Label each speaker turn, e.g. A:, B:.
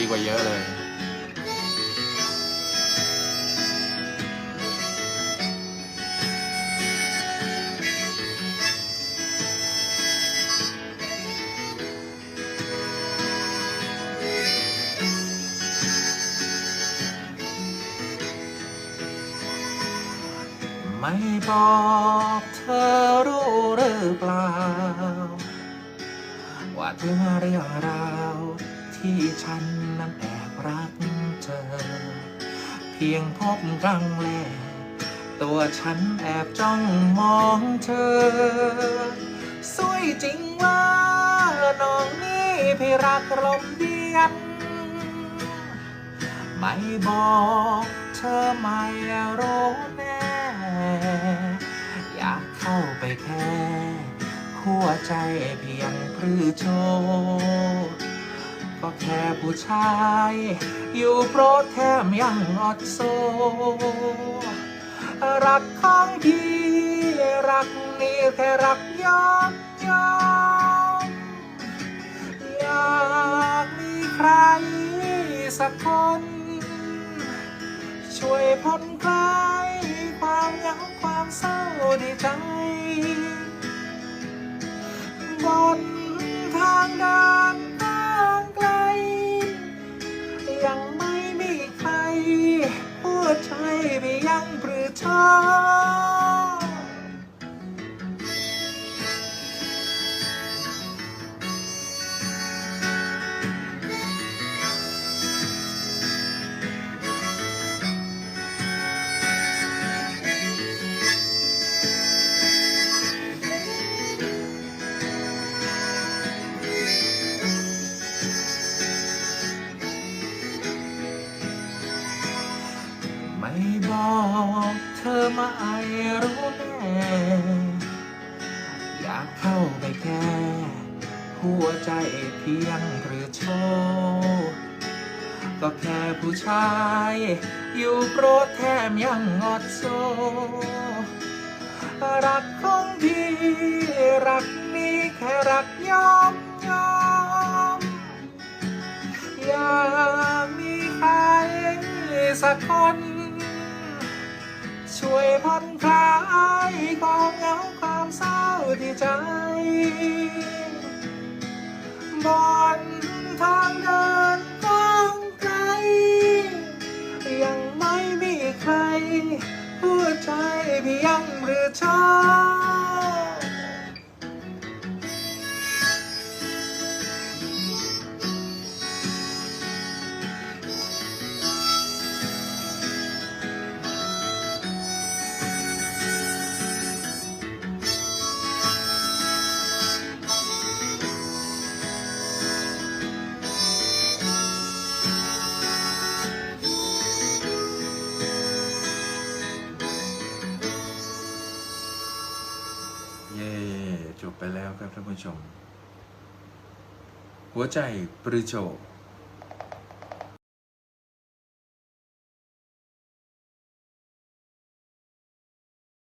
A: ดีกว่าเยอะเลย ไม่บอกเธอรู้หรือเปล่า ว่าถึงเรื่องราว ที่ฉันนั้นแอบรักเธอ เพียงพบครั้งแรกตัวฉันแอบจ้องมองเธอ สวยจริงว่าน้องนี่พี่รักลมเดียน ไม่บอกเธอไม่รู้แน่ อยากเข้าไปแค่หัวใจเพียงพรือโช ก็แค่ผู้ชาย อยู่โปรดแถมยังอดโซ รักของพี่ รักนี่แค่รักยอมยอมอยากมีใครสักคน ช่วยผ่อนคลายความเหงาความเศร้าในใจบนทางเดิน หัวใจไปยังปรือชอ ไม่บอกเธอมาไอรู้แน่อยากเข้าไปแค่หัวใจเพียงหรือโชว์ก็แค่ผู้ชาย อยู่โปรดแถมยังงอดโซ รักของพี่ รักนี้แค่รักยอมยอม อยากมีใครสักคน ช่วยผ่อนคลายความเหงาความเศร้าที่ใจ บนทางเดินทางไกล ยังไม่มีใคร พูดใจพี่ยังหรือชอ เย่จบไปแล้วครับท่านผู้ชม หัวใจปรือโจ